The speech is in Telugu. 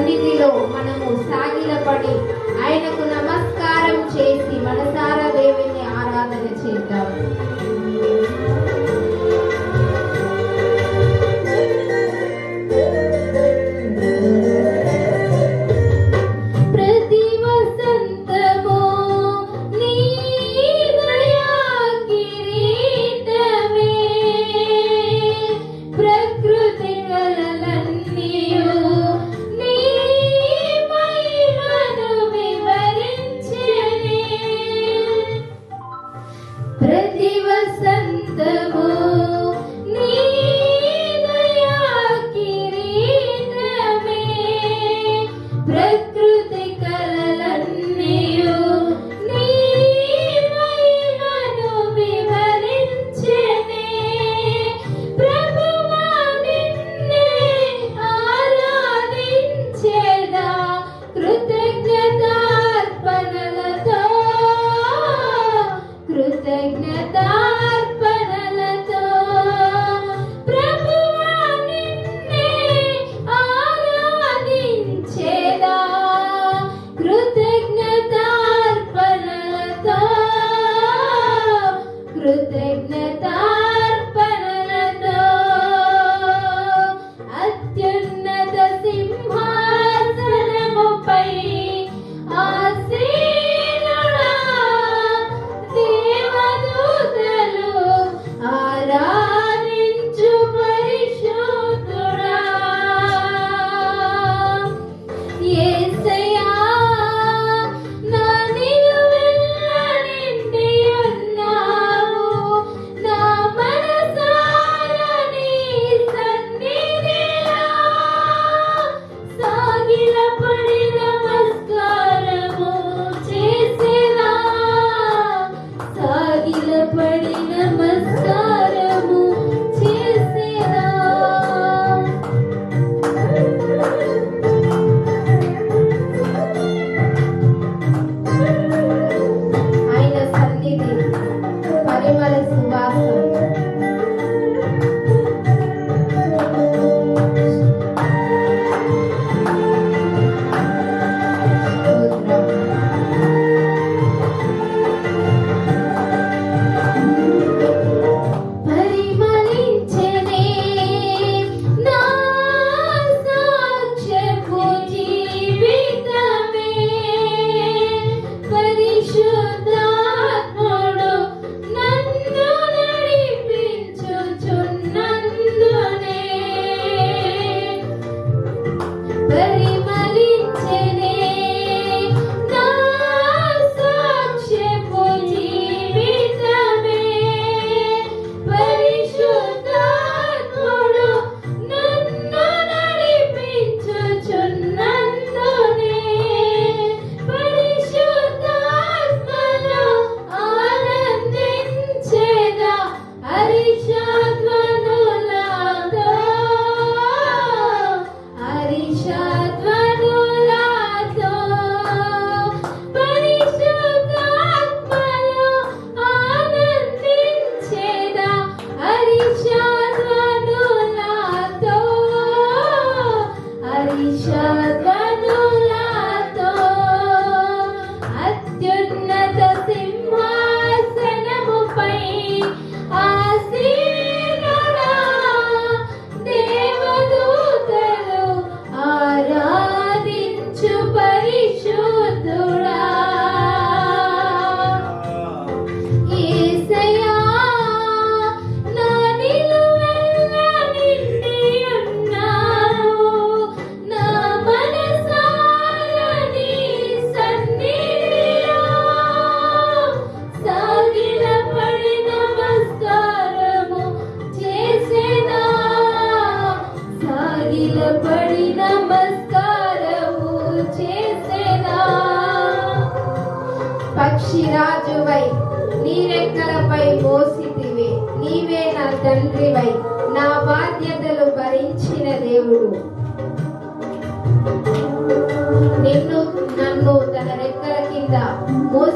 సన్నిధిలో మనము సాగిలపడి ఆయనకు నమస్కారం చేసి మనసారా దేవుని ఆరాధన చేద్దాం. నీ రెక్కలపై మోసితివి నీవే నా తండ్రివై నా బాధ్యతలు భరించిన దేవుడు. నిన్ను నన్ను తన రెక్కల కింద మోసి